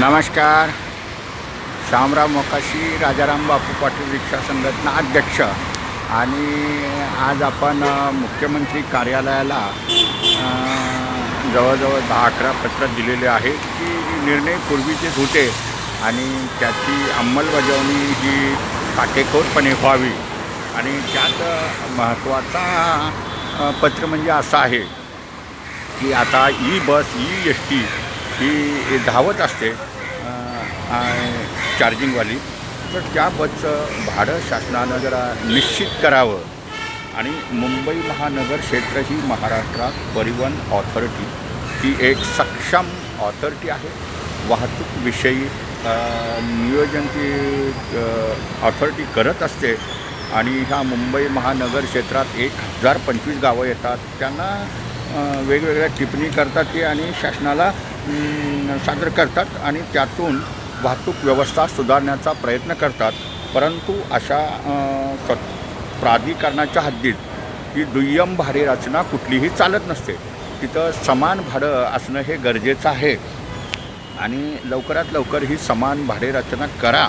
नमस्कार. श्यामराव मोकाशी राजाराम बापू पाटील रिक्षा संघटना अध्यक्ष. आणि आज आपण मुख्यमंत्री कार्यालयाला जवळजवळ दहा अकरा पत्र दिलेले आहेत की निर्णय पूर्वीचेच होते आणि त्याची अंमलबजावणी ही काटेकोरपणे व्हावी. आणि त्यात महत्त्वाचा पत्र म्हणजे असं आहे की आता e bus e S T ही धावत असते. चार्जिंगवाली. तर त्या बसचं भाडं शासनानं जरा निश्चित करावं. आणि मुंबई महानगर क्षेत्र ही महाराष्ट्रात परिवहन ऑथॉरिटी ही एक सक्षम ऑथॉरिटी आहे. वाहतूकविषयी नियोजन ती ऑथॉरिटी करत असते. आणि ह्या मुंबई महानगर क्षेत्रात एक हजार पंचवीस गावं येतात. त्यांना वेगवेगळ्या टिप्पणी करतात ते आणि शासनाला सादर करतात. आणि त्यातून वाहतूक व्यवस्था सुधारण्याचा प्रयत्न करतात परंतु अशा अ, प्राधिकरणाच्या हद्दीत ही दुय्यम भाडे रचना कुठलीही चालत नसते. तिथं समान भाडं असणं हे गरजेचं आहे. आणि लवकरात लवकर ही समान भाडे रचना करा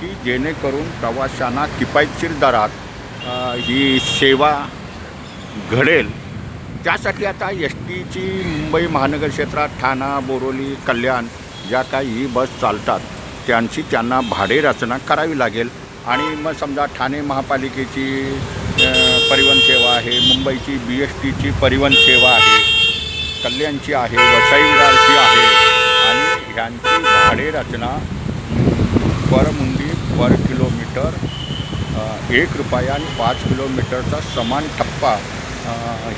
की जेणेकरून प्रवाशांना किफायतशीर दरात ही सेवा घडेल. त्यासाठी आता एस टीची मुंबई महानगर क्षेत्रात ठाणा बोरोली कल्याण ज्या काही ही बस चालतात त्यांची त्यांना भाडे रचना करावी लागेल. आणि मग समजा ठाणे महापालिकेची परिवहन सेवा आहे मुंबईची बी एस टीची परिवहन सेवा आहे कल्याणची आहे वसई विरारची आहे आणि ह्यांची भाडे रचना पर मुंडी पर किलोमीटर एक रुपया आणि पाच किलोमीटरचा समान टप्पा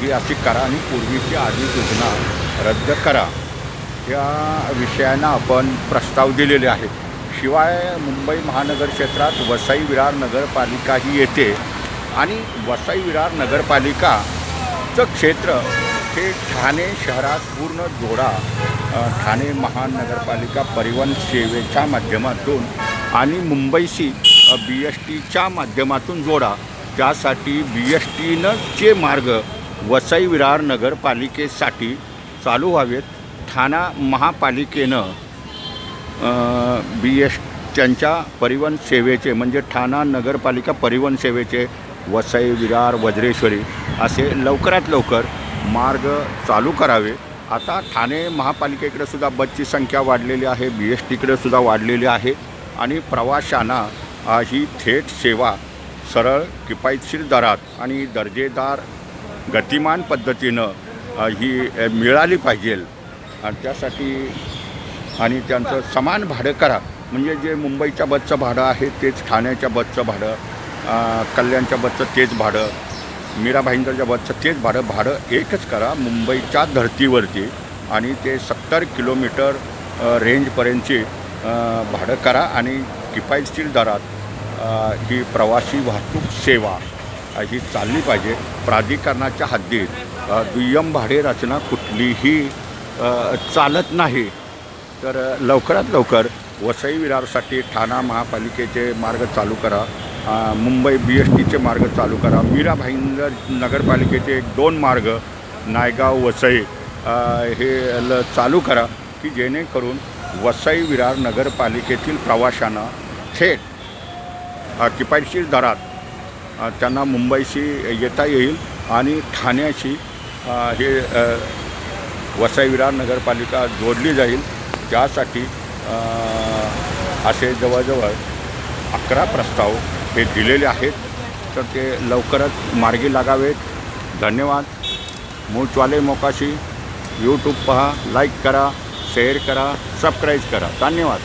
ही अशी करा आणि पूर्वीची आधी योजना रद्द करा. या विषयांना आपण प्रस्ताव दिलेले आहेत. शिवाय मुंबई महानगर क्षेत्रात वसई विरार नगरपालिका ही येते आणि वसई विरार नगरपालिकाचं क्षेत्र हे ठाणे शहरात पूर्ण जोडा ठाणे महानगरपालिका परिवहन सेवेच्या माध्यमातून आणि मुंबईशी बी एस टीच्या माध्यमातून जोडा. त्यासाठी बी एस टीनंचे मार्ग वसई विरार नगरपालिकेसाठी चालू व्हावेत ठाणा महापालिकेनं बी एस त्यांच्या परिवहन सेवेचे म्हणजे ठाणा नगरपालिका परिवहन सेवेचे वसई विरार वज्रेश्वरी असे लवकरात लवकर मार्ग चालू करावे. आता ठाणे महापालिकेकडे सुद्धा बसची संख्या वाढलेली आहे बी एस टीकडे सुद्धा वाढलेली आहे आणि प्रवाशांना ही थेट सेवा सरळ किफायतशीर दरात आणि दर्जेदार गतिमान पद्धतीनं ही मिळाली पाहिजे. आणि त्यासाठी आणि त्यांचं समान भाडं करा. म्हणजे जे मुंबईच्या बसचं भाडं आहे तेच ठाण्याच्या बसचं भाडं कल्याणच्या बसचं तेच भाडं मीरा भाईंदरच्या बसचं तेच भाडं भाडं एकच करा मुंबईच्या धर्तीवरती. आणि ते सत्तर किलोमीटर रेंजपर्यंतचे रेंजपर्यंतची भाडं करा आणि किफायतशीर दरात ही प्रवासी वाहतूक सेवा ही चालली पाहिजे. प्राधिकरणाच्या हद्दीत दुय्यम भाडे रचना कुठलीही चालत नाही तर लवकरात लवकर वसई विरारसाठी ठाणा महापालिकेचे मार्ग चालू करा. मुंबई बी एस टीचे मार्ग चालू करा. मीरा भाईंदर नगरपालिकेचे एक दोन मार्ग नायगाव वसई हे ल चालू करा की जेणेकरून वसई विरार नगरपालिकेतील प्रवाशांना थेट किफायतशीर दरात त्यांना मुंबईशी येता येईल आणि ठाण्याशी हे वसईविरा नगरपालिका जोडली जाईल. त्यासाठी असे जवळजवळ अकरा प्रस्ताव हे दिलेले आहेत. तर ते लवकरच मार्गी लागावेत. धन्यवाद. मूचवाले मोकाशी. यूट्यूब पहा लाईक करा शेअर करा सबस्क्राईब करा. धन्यवाद.